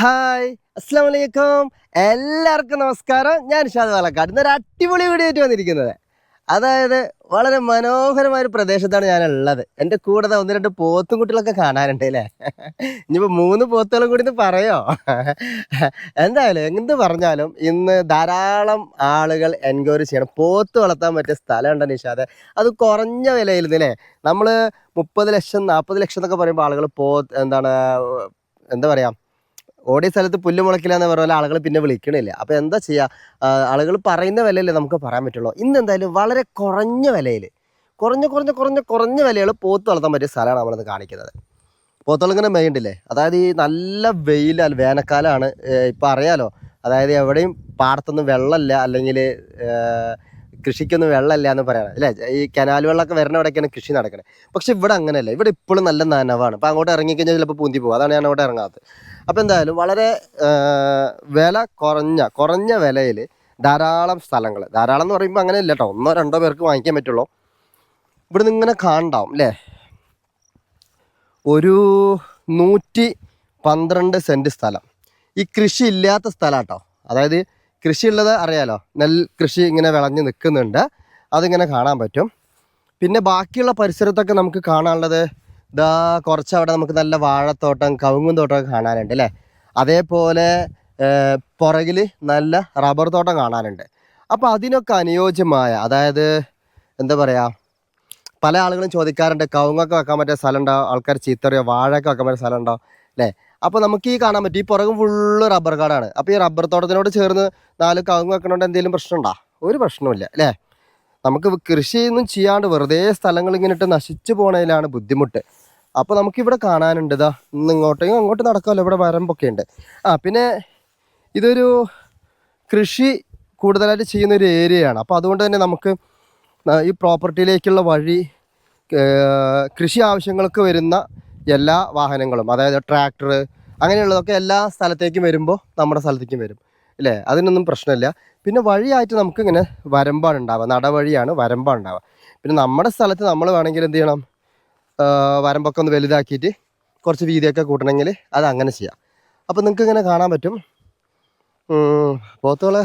Hi അസ്സാം വലൈക്കും എല്ലാവർക്കും നമസ്കാരം. ഞാൻ ഷാദ് പാലക്കാട്. ഇന്നൊരു അടിപൊളി വീഡിയോ ആയിട്ട് വന്നിരിക്കുന്നത്. അതായത് വളരെ മനോഹരമായ ഒരു പ്രദേശത്താണ് ഞാനുള്ളത്. എന്റെ കൂടെ ഒന്ന് രണ്ട് പോത്തും കുട്ടികളൊക്കെ കാണാനുണ്ട് അല്ലേ? ഇനിയിപ്പോൾ മൂന്ന് പോത്തുകളും കൂടി പറയോ? എന്തായാലും എന്ത് പറഞ്ഞാലും ഇന്ന് ധാരാളം ആളുകൾ എൻക്വയറി ചെയ്യണം. പോത്ത് വളർത്താൻ പറ്റിയ സ്ഥലം ഉണ്ടോ നിഷാദ്. അത് കുറഞ്ഞ വിലയിൽ അല്ലേ നമ്മൾ മുപ്പത് ലക്ഷം നാൽപ്പത് ലക്ഷം എന്നൊക്കെ പറയുമ്പോൾ ആളുകൾ പോ എന്താണ് എന്താ പറയുക ഓടിയ സ്ഥലത്ത് പുല്ല് മുളക്കില്ല എന്ന് പറഞ്ഞാൽ ആളുകൾ പിന്നെ വിളിക്കണില്ല. അപ്പോൾ എന്താ ചെയ്യുക ആളുകൾ പറയുന്ന വിലയല്ലേ നമുക്ക് പറയാൻ പറ്റുള്ളൂ. ഇന്ന് എന്തായാലും വളരെ കുറഞ്ഞ വിലയിൽ കുറഞ്ഞ കുറഞ്ഞ കുറഞ്ഞ കുറഞ്ഞ വിലയിൽ പോത്ത് വളർത്താൻ പറ്റിയ സ്ഥലമാണ് നമ്മളിന്ന് കാണിക്കുന്നത്. പോത്തുകളിങ്ങനെ മെയ്യുണ്ടില്ലേ അതായത് ഈ നല്ല വെയിലാൽ വേനൽക്കാലമാണ് ഇപ്പം അറിയാലോ? അതായത് എവിടെയും പാടത്തൊന്നും വെള്ളമില്ല അല്ലെങ്കിൽ കൃഷിക്കൊന്നും വെള്ളമില്ല എന്ന് പറയണം അല്ലേ? ഈ കനാൽ വെള്ളമൊക്കെ വരുന്ന ഇവിടെയൊക്കെയാണ് കൃഷി നടക്കുന്നത് പക്ഷെ ഇവിടെ അങ്ങനെയല്ല. ഇവിടെ ഇപ്പോഴും നല്ല നനവാണ്. അപ്പോൾ അങ്ങോട്ട് ഇറങ്ങിക്കഴിഞ്ഞാൽ ചിലപ്പോൾ പൂന്തി പോകും. അതാണ് ഞാൻ അവിടെ ഇറങ്ങാത്തത്. അപ്പോൾ എന്തായാലും വളരെ വില കുറഞ്ഞ കുറഞ്ഞ വിലയിൽ ധാരാളം സ്ഥലങ്ങൾ ധാരാളം എന്ന് പറയുമ്പോൾ അങ്ങനെ ഇല്ല കേട്ടോ. ഒന്നോ രണ്ടോ പേർക്ക് വാങ്ങിക്കാൻ പറ്റുള്ളൂ. ഇവിടെ നിന്ന് ഇങ്ങനെ കാണണ്ടാവും അല്ലേ? ഒരു നൂറ്റി പന്ത്രണ്ട് സെന്റ് സ്ഥലം. ഈ കൃഷി ഇല്ലാത്ത സ്ഥലം കേട്ടോ അതായത് കൃഷി ഉള്ളത് അറിയാലോ. നെൽ കൃഷി ഇങ്ങനെ വിളഞ്ഞ് നിൽക്കുന്നുണ്ട്. അതിങ്ങനെ കാണാൻ പറ്റും. പിന്നെ ബാക്കിയുള്ള പരിസരത്തൊക്കെ നമുക്ക് കാണാനുള്ളത് ഇതാ കുറച്ച് അവിടെ നമുക്ക് നല്ല വാഴത്തോട്ടം കവുങ്ങും തോട്ടമൊക്കെ കാണാനുണ്ട് അല്ലേ? അതേപോലെ പുറകിൽ നല്ല റബ്ബർ തോട്ടം കാണാനുണ്ട്. അപ്പോൾ അതിനൊക്കെ അനുയോജ്യമായ അതായത് എന്താ പറയുക പല ആളുകളും ചോദിക്കാറുണ്ട് കവുങ്ങൊക്കെ വെക്കാൻ പറ്റിയ സ്ഥലമുണ്ടോ? ആൾക്കാർ ചീത്തറിയോ വാഴയൊക്കെ വെക്കാൻ പറ്റിയ സ്ഥലമുണ്ടോ? അല്ലേ? അപ്പോൾ നമുക്ക് ഈ കാണാൻ പറ്റും. ഈ പുറകും ഫുള്ള് റബ്ബർ കാടാണ്. അപ്പോൾ ഈ റബ്ബർ തോട്ടത്തിനോട് ചേർന്ന് നാല് കവുങ്ങ് വെക്കണോണ്ട് എന്തെങ്കിലും പ്രശ്നമുണ്ടോ? ഒരു പ്രശ്നമില്ല അല്ലേ? നമുക്ക് കൃഷിയൊന്നും ചെയ്യാണ്ട് വെറുതെ സ്ഥലങ്ങൾ ഇങ്ങനെ ഇട്ട് നശിച്ചു പോണതിലാണ് ബുദ്ധിമുട്ട്. അപ്പോൾ നമുക്കിവിടെ കാണാനുണ്ട് ഇതാ ഇന്ന് ഇങ്ങോട്ടേക്കും അങ്ങോട്ട് നടക്കാമല്ലോ ഇവിടെ വരമ്പൊക്കെ ഉണ്ട്. ആ പിന്നെ ഇതൊരു കൃഷി കൂടുതലായിട്ട് ചെയ്യുന്ന ഒരു ഏരിയയാണ് അപ്പോൾ അതുകൊണ്ട് തന്നെ നമുക്ക് ഈ പ്രോപ്പർട്ടിയിലേക്കുള്ള വഴി കൃഷി ആവശ്യങ്ങൾക്ക് വരുന്ന എല്ലാ വാഹനങ്ങളും അതായത് ട്രാക്ടർ അങ്ങനെയുള്ളതൊക്കെ എല്ലാ സ്ഥലത്തേക്കും വരുമ്പോൾ നമ്മുടെ സ്ഥലത്തേക്കും വരും. അല്ലേ അതിനൊന്നും പ്രശ്നമില്ല. പിന്നെ വഴിയായിട്ട് നമുക്ക് ഇങ്ങനെ വരമ്പാണ് നടവഴിയാണ് വരമ്പാണ് ഉണ്ടാവുക പിന്നെ നമ്മുടെ സ്ഥലത്ത് നമ്മൾ വേണമെങ്കിൽ എന്ത് ചെയ്യണം? വരമ്പൊക്കെ ഒന്ന് വലുതാക്കിയിട്ട് കുറച്ച് വീതിയൊക്കെ കൂട്ടണമെങ്കിൽ അത് അങ്ങനെ ചെയ്യാം. അപ്പോൾ നിങ്ങൾക്ക് ഇങ്ങനെ കാണാൻ പറ്റും. പോത്തുകളെ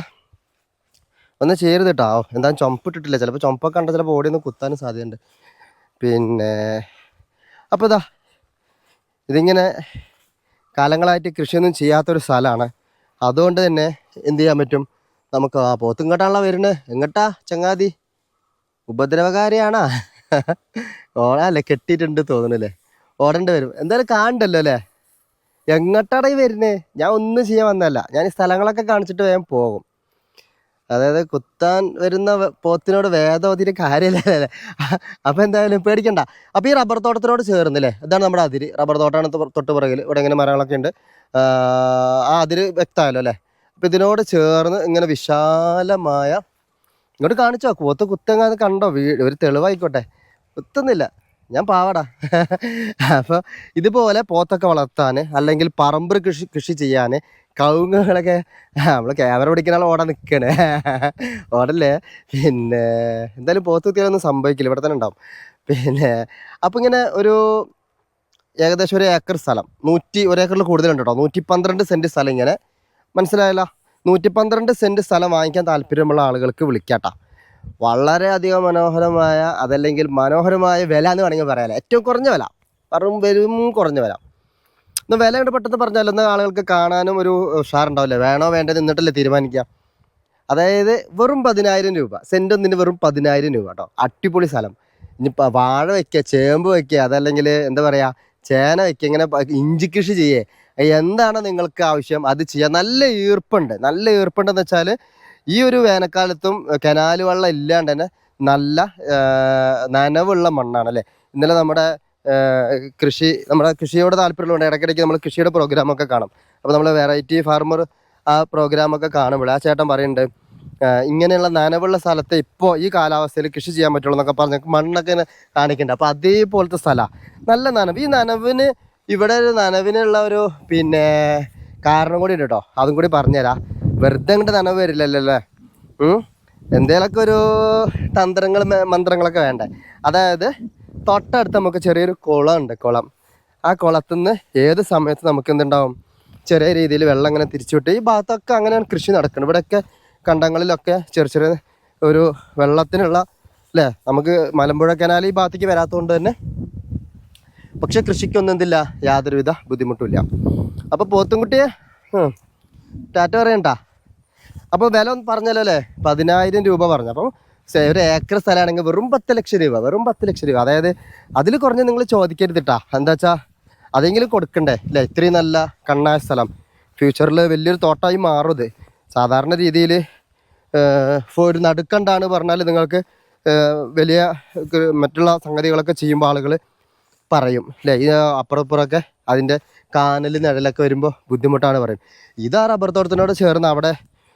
ഒന്ന് ചെയ്യരുത് കേട്ടോ എന്തായാലും ചുമപ്പിട്ടിട്ടില്ല. ചിലപ്പോൾ ചുമപ്പൊക്കെ കണ്ട ചിലപ്പോൾ ഓടിയൊന്ന് കുത്താനും സാധ്യതയുണ്ട്. പിന്നെ അപ്പോൾ ഇതാ ഇതിങ്ങനെ കാലങ്ങളായിട്ട് കൃഷിയൊന്നും ചെയ്യാത്തൊരു സ്ഥലമാണ്. അതുകൊണ്ട് തന്നെ എന്ത് ചെയ്യാൻ പറ്റും? നമുക്ക് ആ പോത്ത് ഇങ്ങോട്ടാണല്ലോ വരുന്നത് എങ്ങട്ടാ ചങ്ങാതി? ഉപദ്രവകാരിയാണാ? ഓടാല്ലേ കെട്ടിയിട്ടുണ്ട് തോന്നണല്ലേ ഓടേണ്ടി വരും. എന്തായാലും കാണണ്ടല്ലോ അല്ലേ? എങ്ങോട്ടാണ് ഈ വരുന്നത് ഞാൻ ഒന്നും ചെയ്യാൻ വന്നതല്ല. ഞാൻ ഈ സ്ഥലങ്ങളൊക്കെ കാണിച്ചിട്ട് വേഗം പോകും. അതായത് കുത്താൻ വരുന്ന പോത്തിനോട് വേദവതിന് കാര്യമില്ല. അപ്പോൾ എന്തായാലും പേടിക്കണ്ട. അപ്പോൾ ഈ റബ്ബർ തോട്ടത്തിനോട് ചേർന്നില്ലേ? ഇതാണ് നമ്മുടെ അതിര്. റബ്ബർ തോട്ടമാണ് തൊട്ട് പുറകിൽ ഇവിടെ ഇങ്ങനെ മരങ്ങളൊക്കെ ഉണ്ട്. ആ അതിര് വ്യക്തമല്ലോ അല്ലേ? അപ്പൊ ഇതിനോട് ചേർന്ന് ഇങ്ങനെ വിശാലമായ ഇങ്ങോട്ട് കാണിച്ചോ പോത്ത് കുത്തങ്ങാതെ കണ്ടോ? ഒരു തെളിവായിക്കോട്ടെ. കുത്തുന്നില്ല. ഞാൻ പാവടാ. അപ്പോൾ ഇതുപോലെ പോത്തൊക്കെ വളർത്താൻ അല്ലെങ്കിൽ പറമ്പ് കൃഷി കൃഷി ചെയ്യാൻ കവുങ്ങുകളൊക്കെ നമ്മൾ ക്യാമറ പിടിക്കുന്ന ആൾ ഓടാൻ നിൽക്കണേ ഓടല്ലേ? പിന്നെ എന്തായാലും പോത്ത് കുത്തിയാലൊന്നും സംഭവിക്കില്ല. ഇവിടെ തന്നെ ഉണ്ടാവും. പിന്നെ അപ്പം ഇങ്ങനെ ഒരു ഏകദേശം ഒരു ഏക്കർ സ്ഥലം. നൂറ്റി ഒരു ഏക്കറിൽ കൂടുതലുണ്ട് കേട്ടോ നൂറ്റി പന്ത്രണ്ട് സെന്റ് സ്ഥലം ഇങ്ങനെ. മനസ്സിലായല്ലോ? നൂറ്റി പന്ത്രണ്ട് സെന്റ് സ്ഥലം വാങ്ങിക്കാൻ താല്പര്യമുള്ള ആളുകൾക്ക് വിളിക്കാട്ടാ വളരെയധികം മനോഹരമായ അതല്ലെങ്കിൽ മനോഹരമായ വില എന്ന് വേണമെങ്കിൽ പറയാമല്ലോ ഏറ്റവും കുറഞ്ഞ വില. വെറും വെറും കുറഞ്ഞ വില. ഇന്ന് വില കണ്ട് പെട്ടെന്ന് പറഞ്ഞാൽ എന്നാൽ ആളുകൾക്ക് കാണാനും ഒരു ഉഷാറുണ്ടാവില്ല. വേണോ വേണ്ടത് നിന്നിട്ടല്ലേ തീരുമാനിക്കാം? അതായത് വെറും പതിനായിരം രൂപ. സെന്റ് ഒന്നിന് വെറും പതിനായിരം രൂപ കേട്ടോ അടിപൊളി സ്ഥലം. ഇനിയിപ്പോൾ വാഴ വയ്ക്കുക ചേമ്പ് വയ്ക്കുക അതല്ലെങ്കിൽ എന്താ പറയുക ചേന വയ്ക്കുക ഇങ്ങനെ ഇഞ്ചി കൃഷി ചെയ്യേ. എന്താണ് നിങ്ങൾക്ക് ആവശ്യം? അത് ചെയ്യുക നല്ല ഈർപ്പുണ്ട്. നല്ല ഈർപ്പുണ്ടെന്ന് വെച്ചാൽ ഈ ഒരു വേനൽക്കാലത്തും കനാൽ വെള്ളം ഇല്ലാണ്ട് തന്നെ നല്ല നനവുള്ള മണ്ണാണ് അല്ലേ ഇന്നലെ നമ്മുടെ കൃഷി നമ്മുടെ കൃഷിയോട് താല്പര്യമുള്ളത് ഇടയ്ക്കിടയ്ക്ക് നമ്മൾ കൃഷിയുടെ പ്രോഗ്രാമൊക്കെ കാണും. അപ്പോൾ നമ്മൾ വെറൈറ്റി ഫാർമർ ആ പ്രോഗ്രാമൊക്കെ കാണുമ്പോൾ ആ ചേട്ടൻ പറയുന്നുണ്ട് ഇങ്ങനെയുള്ള നനവുള്ള സ്ഥലത്തെ ഇപ്പോൾ ഈ കാലാവസ്ഥയിൽ കൃഷി ചെയ്യാൻ പറ്റുള്ളൂ എന്നൊക്കെ പറഞ്ഞ് മണ്ണൊക്കെ കാണിക്കുന്നുണ്ട്. അപ്പോൾ അതേപോലത്തെ സ്ഥലമാണ് നല്ല നനവ്. ഈ നനവിന് ഇവിടെ ഒരു നനവിനുള്ള ഒരു പിന്നെ കാരണം കൂടി ഉണ്ട് കേട്ടോ. അതും കൂടി പറഞ്ഞുതരാം. വെറുതെ അങ്ങോട്ട് നനവ് വരില്ലല്ലോ അല്ലേ? എന്തേലൊക്കെ ഒരു തന്ത്രങ്ങൾ മന്ത്രങ്ങളൊക്കെ വേണ്ടേ? അതായത് തൊട്ടടുത്ത് നമുക്ക് ചെറിയൊരു കുളം ഉണ്ട് കുളം. ആ കുളത്തിൽ നിന്ന് ഏത് സമയത്ത് നമുക്ക് എന്തുണ്ടാവും? ചെറിയ രീതിയിൽ വെള്ളം ഇങ്ങനെ തിരിച്ചുവിട്ട് ഈ ഭാഗത്തൊക്കെ അങ്ങനെയാണ് കൃഷി നടക്കുന്നത് ഇവിടെയൊക്കെ കണ്ടങ്ങളിലൊക്കെ ചെറിയ ചെറിയ ഒരു വെള്ളത്തിനുള്ള അല്ലേ? നമുക്ക് മലമ്പുഴ കനാൽ ഈ ഭാഗത്തേക്ക് വരാത്തതുകൊണ്ട് തന്നെ പക്ഷെ കൃഷിക്കൊന്നും എന്തില്ല. യാതൊരുവിധ ബുദ്ധിമുട്ടുമില്ല. അപ്പോൾ പോത്തുംകുട്ടിയെ ടാറ്റ പറയണ്ട. അപ്പോൾ വില ഒന്ന് പറഞ്ഞല്ലോ അല്ലേ? പതിനായിരം രൂപ പറഞ്ഞു. അപ്പം ഒരു ഏക്കർ സ്ഥലമാണെങ്കിൽ വെറും പത്ത് ലക്ഷം രൂപ വെറും പത്ത് ലക്ഷം രൂപ. അതായത് അതിൽ കുറഞ്ഞ് നിങ്ങൾ ചോദിക്കരുത് കേട്ടാ എന്താ വെച്ചാൽ അതെങ്കിലും കൊടുക്കണ്ടേ? അല്ലേ? ഇത്രയും നല്ല കണ്ണായ സ്ഥലം. ഫ്യൂച്ചറിൽ വലിയൊരു തോട്ടമായി മാറും സാധാരണ രീതിയിൽ ഒരു നടുക്കണ്ടാണ് പറഞ്ഞാൽ നിങ്ങൾക്ക് വലിയ മറ്റുള്ള സംഗതികളൊക്കെ ചെയ്യുമ്പോൾ ആളുകൾ പറയും. അല്ലേ? ഈ അപ്പുറപ്പുറമൊക്കെ അതിന്റെ കാനൽ നിഴലൊക്കെ വരുമ്പോൾ ബുദ്ധിമുട്ടാണ് പറയും ഇതാ റബ്ബർ തോട്ടത്തിനോട് ചേർന്ന് അവിടെ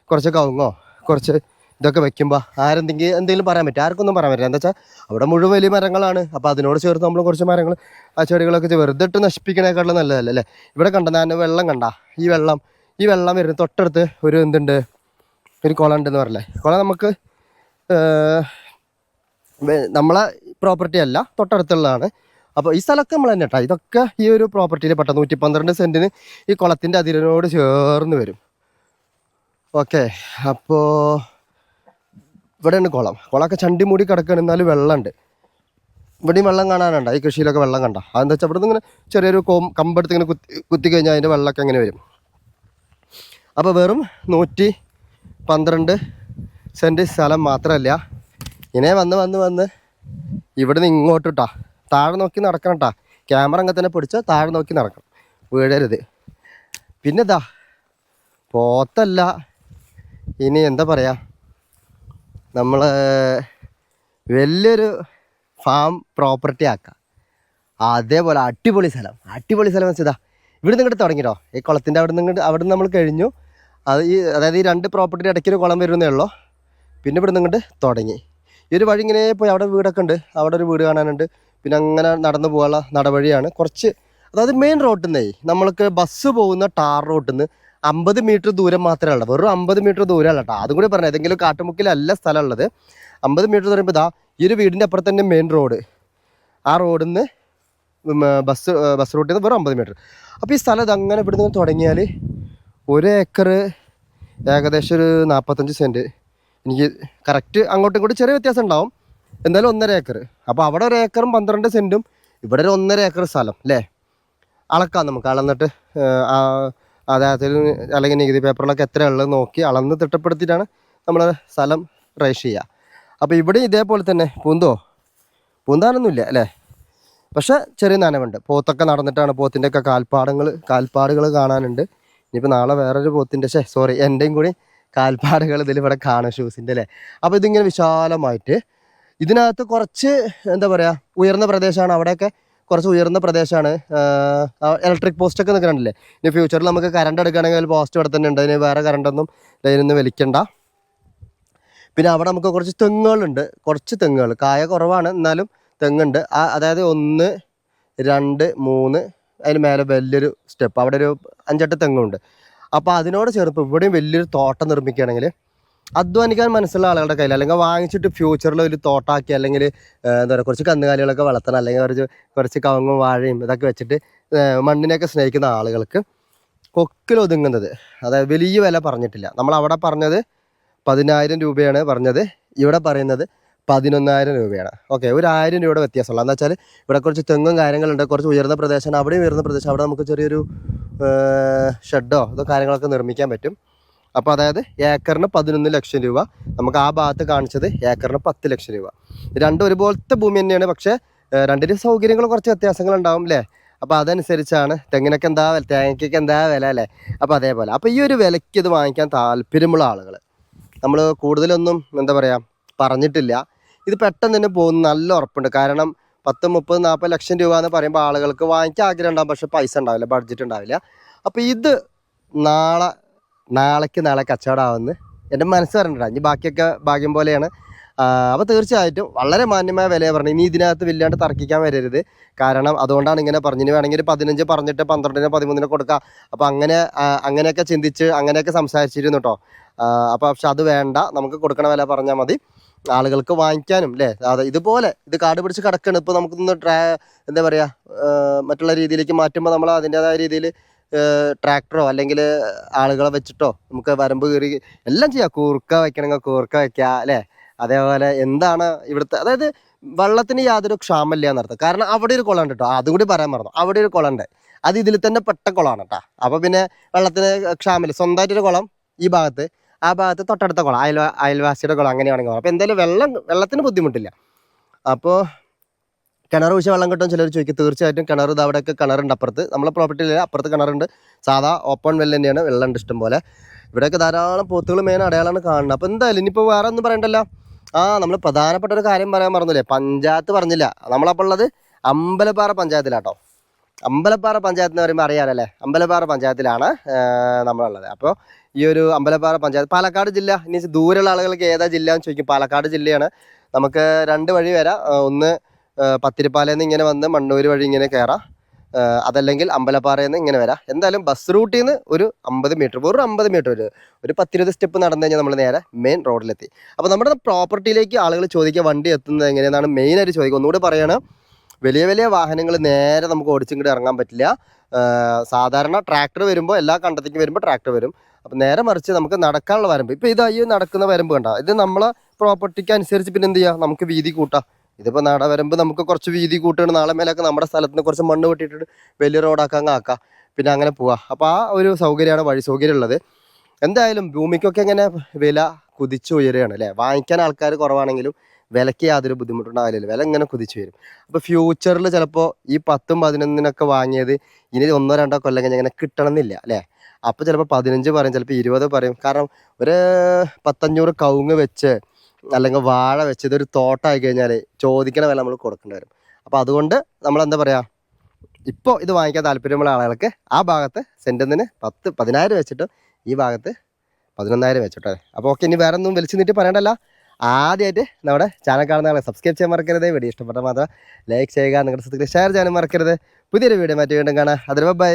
കുറച്ച് കവുങ്ങോ കുറച്ച് ഇതൊക്കെ വെക്കുമ്പോൾ ആരെന്തെങ്കിലും എന്തെങ്കിലും പറയാൻ പറ്റും. ആർക്കൊന്നും പറയാൻ പറ്റില്ല. എന്താ വെച്ചാൽ അവിടെ മുഴുവൻ വലിയ മരങ്ങളാണ്. അപ്പോൾ അതിനോട് ചേർത്ത് നമ്മൾ കുറച്ച് മരങ്ങൾ ആ ചെടികളൊക്കെ വെറുതെ ഇട്ട് നശിപ്പിക്കണേക്കാളും നല്ലതല്ലേ? അല്ലേ ഇവിടെ കണ്ട ഞാൻ വെള്ളം കണ്ട? ഈ വെള്ളം ഈ വെള്ളം വരുന്ന തൊട്ടടുത്ത് ഒരു എന്തുണ്ട്? ഒരു കുളം ഉണ്ടെന്ന് പറയല്ലേ കുളം നമുക്ക് നമ്മളെ പ്രോപ്പർട്ടി അല്ല തൊട്ടടുത്തുള്ളതാണ്. അപ്പോൾ ഈ സ്ഥലമൊക്കെ നമ്മൾ തന്നെ കേട്ടോ. ഇതൊക്കെ ഈ ഒരു പ്രോപ്പർട്ടിയിൽ പെട്ട നൂറ്റി പന്ത്രണ്ട് സെന്റിന് ഈ കുളത്തിന്റെ അതിരിനോട് ചേർന്ന് വരും. ഓക്കെ. അപ്പോൾ ഇവിടെയാണ് കുളം. കുളമൊക്കെ ചണ്ടി മൂടി കിടക്കുകയാണ് എന്നാലും വെള്ളമുണ്ട്. ഇവിടെയും വെള്ളം കാണാനുണ്ട്. ഈ കൃഷിയിലൊക്കെ വെള്ളം കണ്ട. അതെന്താ വെച്ചാൽ ഇവിടെ ഇങ്ങനെ ചെറിയൊരു കോം കമ്പെടുത്ത് ഇങ്ങനെ കുത്തി കുത്തി കഴിഞ്ഞാൽ അതിന്റെ വെള്ളമൊക്കെ ഇങ്ങനെ വരും. അപ്പോൾ വെറും നൂറ്റി പന്ത്രണ്ട് സെന്റ് സ്ഥലം മാത്രമല്ല. ഇങ്ങനെ വന്ന് വന്ന് വന്ന് ഇവിടുന്ന് ഇങ്ങോട്ട് ട്ടാ. താഴെ നോക്കി നടക്കണം ട്ടാ. ക്യാമറ അങ്ങനെ തന്നെ പിടിച്ചാൽ താഴെ നോക്കി നടക്കണം. വീഴരുത്. പിന്നെന്താ പോത്തല്ല. ഇനി എന്താ പറയുക നമ്മൾ വലിയൊരു ഫാം പ്രോപ്പർട്ടി ആക്കാം. അതേപോലെ അടിപൊളി സ്ഥലം. അടിപൊളി സ്ഥലം വെച്ചതാ ഇവിടെ നിന്ന് ഇങ്ങോട്ട് തുടങ്ങിട്ടോ. ഈ കുളത്തിന്റെ അവിടെ നിന്ന് അവിടെ നിന്ന് നമ്മൾ കഴിഞ്ഞു. അത് ഈ അതായത് ഈ രണ്ട് പ്രോപ്പർട്ടി ഇടയ്ക്ക് ഒരു കുളം വരുന്നേ ഉള്ളൂ. പിന്നെ ഇവിടെ നിന്ന് തുടങ്ങി. ഈ ഒരു വഴി ഇങ്ങനെ പോയി. അവിടെ വീടൊക്കെ ഉണ്ട്. അവിടെ ഒരു വീട് കാണാനുണ്ട്. പിന്നെ അങ്ങനെ നടന്നു പോകാനുള്ള നടവഴിയാണ്. കുറച്ച് അതായത് മെയിൻ റോട്ടിൽ നിന്നേ നമ്മൾക്ക് ബസ് പോകുന്ന ടാർ റോട്ടിൽ നിന്ന് അമ്പത് മീറ്റർ ദൂരം മാത്രമേ ഉള്ളൂ വെറും അമ്പത് മീറ്റർ ദൂരമല്ല കേട്ടോ അതും കൂടി പറഞ്ഞു ഏതെങ്കിലും കാട്ടുമുക്കിലല്ല സ്ഥലം ഉള്ളത് അമ്പത് മീറ്റർ പറയുമ്പോൾ ഇതാ ഈ ഒരു വീടിന്റെ അപ്പുറത്ത് തന്നെ മെയിൻ റോഡ് ആ റോഡിൽ നിന്ന് ബസ് ബസ് റൂട്ടിൽ നിന്ന് വെറും അമ്പത് മീറ്റർ. അപ്പോൾ ഈ സ്ഥലം ഇതങ്ങനെ ഇവിടെ നിന്ന് തുടങ്ങിയാൽ ഒരു ഏക്കർ ഏകദേശം ഒരു നാൽപ്പത്തഞ്ച് സെന്റ് എനിക്ക് കറക്റ്റ് അങ്ങോട്ടും ഇങ്ങോട്ടും ചെറിയ വ്യത്യാസം ഉണ്ടാവും. എന്തായാലും ഒന്നര ഏക്കർ അപ്പോൾ അവിടെ ഒരു ഏക്കറും പന്ത്രണ്ട് സെന്റും ഇവിടെ ഒരു ഒന്നര ഏക്കർ സ്ഥലം അല്ലേ അളക്കാം നമുക്ക്. അളന്നിട്ട് അതായത് അല്ലെങ്കിൽ നികുതി പേപ്പറിലൊക്കെ എത്ര ഉള്ളത് നോക്കി അളന്ന് തിട്ടപ്പെടുത്തിയിട്ടാണ് നമ്മൾ സ്ഥലം രജിസ്റ്റർ ചെയ്യുക. അപ്പോൾ ഇവിടെ ഇതേപോലെ തന്നെ പൂന്തോ? പൂന്താനൊന്നുമില്ല അല്ലേ? പക്ഷേ ചെറിയ നനവുണ്ട്. പോത്തൊക്കെ നടന്നിട്ടാണ് പോത്തിന്റെ ഒക്കെ കാൽപ്പാടങ്ങൾ കാൽപ്പാടുകൾ കാണാനുണ്ട്. ഇനിയിപ്പോൾ നാളെ വേറൊരു പോത്തിന്റെ ശേ സോറി എന്റെയും കൂടി കാൽപ്പാടുകൾ ഇതിൽ ഇവിടെ കാണും ഷൂസിന്റെ അല്ലേ? അപ്പോൾ ഇതിങ്ങനെ വിശാലമായിട്ട് ഇതിനകത്ത് കുറച്ച് എന്താ പറയുക ഉയർന്ന പ്രദേശമാണ് അവിടെയൊക്കെ കുറച്ച് ഉയർന്ന പ്രദേശമാണ്. ഇലക്ട്രിക് പോസ്റ്റൊക്കെ നിൽക്കണില്ലേ ഇനി ഫ്യൂച്ചറിൽ നമുക്ക് കറണ്ട് എടുക്കുകയാണെങ്കിൽ പോസ്റ്റ് ഇവിടെ തന്നെ ഉണ്ട്. അതിന് വേറെ കറണ്ടൊന്നും ലൈനിൽ നിന്ന് വലിക്കണ്ട. പിന്നെ അവിടെ നമുക്ക് കുറച്ച് തെങ്ങുകളുണ്ട്. കുറച്ച് തെങ്ങുകൾ. കായ കുറവാണ്. എന്നാലും തെങ്ങുണ്ട്. ആ അതായത് ഒന്ന് രണ്ട് മൂന്ന് അതിന് മേലെ വലിയൊരു സ്റ്റെപ്പ്. അവിടെ ഒരു അഞ്ചെട്ട് തെങ്ങുണ്ട്. അപ്പോൾ അതിനോട് ചേർപ്പ് ഇവിടെയും വലിയൊരു തോട്ടം നിർമ്മിക്കുകയാണെങ്കിൽ അധ്വാനിക്കാൻ മനസ്സുള്ള ആളുകളുടെ കയ്യിൽ അല്ലെങ്കിൽ വാങ്ങിച്ചിട്ട് ഫ്യൂച്ചറിൽ ഒരു തോട്ടാക്കി അല്ലെങ്കിൽ എന്താ പറയുക കുറച്ച് കന്നുകാലികളൊക്കെ വളർത്തണം അല്ലെങ്കിൽ കുറച്ച് കുറച്ച് കവുങ്ങും വാഴയും ഇതൊക്കെ വെച്ചിട്ട് മണ്ണിനെയൊക്കെ സ്നേഹിക്കുന്ന ആളുകൾക്ക് കൊക്കിലൊതുങ്ങുന്നത് അതായത് വലിയ വില പറഞ്ഞിട്ടില്ല. നമ്മൾ അവിടെ പറഞ്ഞത് പതിനായിരം രൂപയാണ് പറഞ്ഞത് ഇവിടെ പറയുന്നത് പതിനൊന്നായിരം രൂപയാണ്. ഓക്കെ ഒരു ആയിരം രൂപയുടെ വ്യത്യാസമുള്ള എന്താ വെച്ചാൽ ഇവിടെ കുറച്ച് തെങ്ങും കാര്യങ്ങളുണ്ട് കുറച്ച് ഉയർന്ന പ്രദേശമാണ് അവിടെയും ഉയർന്ന പ്രദേശം അവിടെ നമുക്ക് ചെറിയൊരു ഷെഡോ ഇതോ കാര്യങ്ങളൊക്കെ നിർമ്മിക്കാൻ പറ്റും. അപ്പോൾ അതായത് ഏക്കറിന് പതിനൊന്ന് ലക്ഷം രൂപ. നമുക്ക് ആ ഭാഗത്ത് കാണിച്ചത് ഏക്കറിന് പത്ത് ലക്ഷം രൂപ. രണ്ടും ഒരുപോലത്തെ ഭൂമി തന്നെയാണ്. പക്ഷേ രണ്ടിനും സൗകര്യങ്ങൾ കുറച്ച് വ്യത്യാസങ്ങൾ ഉണ്ടാവും അല്ലേ അപ്പോൾ അതനുസരിച്ചാണ് തെങ്ങിനൊക്കെ എന്താ വില തേങ്ങയ്ക്കൊക്കെ എന്താ വില അല്ലേ അപ്പോൾ അതേപോലെ. അപ്പോൾ ഈ ഒരു വിലയ്ക്ക് ഇത് വാങ്ങിക്കാൻ താല്പര്യമുള്ള ആളുകൾ നമ്മൾ കൂടുതലൊന്നും എന്താ പറയുക പറഞ്ഞിട്ടില്ല. ഇത് പെട്ടെന്ന് തന്നെ പോകുന്ന നല്ല ഉറപ്പുണ്ട്. കാരണം പത്ത് മുപ്പത് നാൽപ്പത് ലക്ഷം രൂപ എന്ന് പറയുമ്പോൾ ആളുകൾക്ക് വാങ്ങിക്കാൻ ആഗ്രഹം ഉണ്ടാകും പക്ഷേ പൈസ ഉണ്ടാവില്ല ബഡ്ജറ്റ് ഉണ്ടാവില്ല. അപ്പോൾ ഇത് നാളെ നാളേക്ക് നാളെ കച്ചവടമാവുമെന്ന് എന്റെ മനസ്സ് പറഞ്ഞിട്ടാണ് ഇനി ബാക്കിയൊക്കെ ഭാഗ്യം പോലെയാണ്. അപ്പോൾ തീർച്ചയായിട്ടും വളരെ മാന്യമായ വിലയാണ് പറഞ്ഞു ഇനി ഇതിനകത്ത് വല്ലാണ്ട് തർക്കിക്കാൻ വരരുത്. കാരണം അതുകൊണ്ടാണ് ഇങ്ങനെ പറഞ്ഞു ഇനി വേണമെങ്കിൽ പതിനഞ്ച് പറഞ്ഞിട്ട് പന്ത്രണ്ടിന് പതിമൂന്നിന് കൊടുക്കാം. അപ്പോൾ അങ്ങനെ അങ്ങനെയൊക്കെ ചിന്തിച്ച് അങ്ങനെയൊക്കെ സംസാരിച്ചിരുന്നു കേട്ടോ അപ്പോൾ പക്ഷെ അത് വേണ്ട. നമുക്ക് കൊടുക്കണ വില പറഞ്ഞാൽ മതി. ആളുകൾക്ക് വാങ്ങിക്കാനും അല്ലേ അത് ഇതുപോലെ ഇത് കാട് പിടിച്ച് കിടക്കണം. ഇപ്പോൾ നമുക്കൊന്ന് ട്രാ എന്താ പറയുക മറ്റുള്ള രീതിയിലേക്ക് മാറ്റുമ്പോൾ നമ്മൾ അതിന്റെതായ രീതിയിൽ ട്രാക്ടറോ അല്ലെങ്കിൽ ആളുകളെ വെച്ചിട്ടോ നമുക്ക് വരമ്പ് കയറി എല്ലാം ചെയ്യാം. കൂർക്ക വയ്ക്കണമെങ്കിൽ കൂർക്ക വയ്ക്കുക അല്ലേ? അതേപോലെ എന്താണ് ഇവിടുത്തെ അതായത് വെള്ളത്തിന് യാതൊരു ക്ഷാമമില്ല എന്നർത്ഥം. കാരണം അവിടെ ഒരു കുളം ഉണ്ട് കേട്ടോ. അതും കൂടി പറയാൻ മറന്നു. അവിടെ ഒരു കുളം ഉണ്ട് അത് ഇതിൽ തന്നെ പെട്ട കുളമാണ് കേട്ടോ. അപ്പോൾ പിന്നെ വെള്ളത്തിന് ക്ഷാമമില്ല. സ്വന്തമായിട്ടൊരു കുളം ഈ ഭാഗത്ത്. ആ ഭാഗത്ത് തൊട്ടടുത്ത കുളം. അയൽവാ അയൽവാസിയുടെ കുളം അങ്ങനെയാണെങ്കിൽ അപ്പോൾ എന്തായാലും വെള്ളം വെള്ളത്തിന് ബുദ്ധിമുട്ടില്ല. അപ്പോൾ കിണർ വീശ വെള്ളം കിട്ടും ചിലർ ചോദിക്കും. തീർച്ചയായിട്ടും കിണർ ഇത് അവിടെയൊക്കെ കിണറുണ്ട് അപ്പുറത്ത്. നമ്മളെ പ്രോപ്പർട്ടിയിൽ അപ്പുറത്ത് കിണറുണ്ട്. സാധാ ഓപ്പൺ വെൽ തന്നെയാണ്. വെള്ളമുണ്ട് ഇഷ്ടം പോലെ ഇവിടെയൊക്കെ ധാരാളം പോത്തുകൾ മെയിൻ അടയാളമാണ് കാണുന്നത്. അപ്പോൾ എന്തായാലും ഇനിയിപ്പോൾ വേറെ ഒന്നും പറയണ്ടല്ലോ? ആ നമ്മൾ പ്രധാനപ്പെട്ട ഒരു കാര്യം പറയാൻ മറന്നില്ലേ പഞ്ചായത്ത് പറഞ്ഞില്ല. നമ്മളപ്പോൾ ഉള്ളത് അമ്പലപ്പാറ പഞ്ചായത്തിലാട്ടോ. അമ്പലപ്പാറ പഞ്ചായത്ത് എന്ന് പറയുമ്പോൾ അറിയാമല്ലേ അമ്പലപ്പാറ പഞ്ചായത്തിലാണ് നമ്മളുള്ളത്. അപ്പോൾ ഈ ഒരു അമ്പലപ്പാറ പഞ്ചായത്ത് പാലക്കാട് ജില്ല. ഇനി ദൂരെയുള്ള ആളുകൾക്ക് ഏതാ ജില്ല എന്ന് ചോദിക്കും. പാലക്കാട് ജില്ലയാണ്. നമുക്ക് രണ്ട് വഴി വരാം. ഒന്ന് പത്തിരിപ്പാലയിൽ നിന്ന് ഇങ്ങനെ വന്ന് മണ്ണൂർ വഴി ഇങ്ങനെ കയറാം അതല്ലെങ്കിൽ അമ്പലപ്പാറയിൽ നിന്ന് ഇങ്ങനെ വരാം. എന്തായാലും ബസ് റൂട്ടിൽ നിന്ന് ഒരു അമ്പത് മീറ്റർ വെറും അമ്പത് മീറ്റർ ഒരു ഒരു പത്തിരുപത് സ്റ്റെപ്പ് നടന്നു കഴിഞ്ഞാൽ നമ്മൾ നേരെ മെയിൻ റോഡിലെത്തി അപ്പോൾ നമ്മുടെ പ്രോപ്പർട്ടിയിലേക്ക് ആളുകൾ ചോദിക്കുക വണ്ടി എത്തുന്നത് എങ്ങനെയെന്നാണ് മെയിനായിട്ട് ചോദിക്കുക. ഒന്നുകൂടി പറയാണ് വലിയ വലിയ വാഹനങ്ങൾ നേരെ നമുക്ക് ഓടിച്ചിങ്ങോട്ട് ഇറങ്ങാൻ പറ്റില്ല. സാധാരണ ട്രാക്ടർ വരുമ്പോൾ എല്ലാ കണ്ടത്തേക്ക് വരുമ്പോൾ ട്രാക്ടർ വരും. അപ്പോൾ നേരെ മറിച്ച് നമുക്ക് നടക്കാനുള്ള വരമ്പ്. ഇപ്പോൾ ഇതായി നടക്കുന്ന വരമ്പ് കണ്ട ഇത് നമ്മളെ പ്രോപ്പർട്ടിക്ക് അനുസരിച്ച് പിന്നെ എന്ത് ചെയ്യാം? നമുക്ക് വീതി കൂട്ടാം. ഇതിപ്പോൾ നടവരമ്പ് നമുക്ക് കുറച്ച് വീതി കൂട്ടുകയാണ്. നാളെ മേലൊക്കെ നമ്മുടെ സ്ഥലത്ത് നിന്ന് കുറച്ച് മണ്ണ് വെട്ടിയിട്ട് വലിയ റോഡാക്കാൻ ആക്കാം. പിന്നെ അങ്ങനെ പോവാം. അപ്പോൾ ആ ഒരു സൗകര്യമാണ് വഴി സൗകര്യം ഉള്ളത്. എന്തായാലും ഭൂമിക്കൊക്കെ ഇങ്ങനെ വില കുതിച്ചു ഉയരുകയാണ് അല്ലേ? വാങ്ങിക്കാൻ ആൾക്കാർ കുറവാണെങ്കിലും വിലയ്ക്ക് യാതൊരു ബുദ്ധിമുട്ടുണ്ടാവില്ലല്ലോ. വില ഇങ്ങനെ കുതിച്ചു വരും. അപ്പോൾ ഫ്യൂച്ചറിൽ ചിലപ്പോൾ ഈ പത്തും പതിനൊന്നിനൊക്കെ വാങ്ങിയത് ഇനി ഒന്നോ രണ്ടോ കൊല്ലം കഴിഞ്ഞ് ഇങ്ങനെ കിട്ടണമെന്നില്ല അല്ലേ? അപ്പോൾ ചിലപ്പോൾ പതിനഞ്ച് പറയും ചിലപ്പോൾ ഇരുപത് പറയും. കാരണം ഒരു പത്തഞ്ഞൂറ് കവുങ്ങ് വെച്ച് അല്ലെങ്കിൽ വാഴ വെച്ച് ഇതൊരു തോട്ടമായി കഴിഞ്ഞാൽ ചോദിക്കണ വില നമ്മൾ കൊടുക്കേണ്ടി വരും. അപ്പോൾ അതുകൊണ്ട് നമ്മൾ എന്താ പറയുക ഇപ്പോൾ ഇത് വാങ്ങിക്കാൻ താല്പര്യമുള്ള ആളുകൾക്ക് ആ ഭാഗത്ത് സെന്റിന് പത്ത് പതിനായിരം വെച്ചിട്ടും ഈ ഭാഗത്ത് പതിനൊന്നായിരം വെച്ചിട്ടോ. അപ്പോൾ ഓക്കെ ഇനി വേറെ ഒന്നും വലിച്ചു നീട്ടി പറയണ്ടല്ല. ആദ്യമായിട്ട് നമ്മുടെ ചാനൽ കാണുന്ന ആളെ സബ്സ്ക്രൈബ് ചെയ്യാൻ മറക്കരുത്. വീഡിയോ ഇഷ്ടപ്പെട്ടാൽ മാത്രം ലൈക്ക് ചെയ്യുക. നിങ്ങളുടെ സുഹൃത്തുക്കളെ ഷെയർ ചെയ്യാനും മറക്കരുത്. പുതിയൊരു വീഡിയോ മാറ്റി വീണ്ടും കാണാം. അതിൽ ബൈ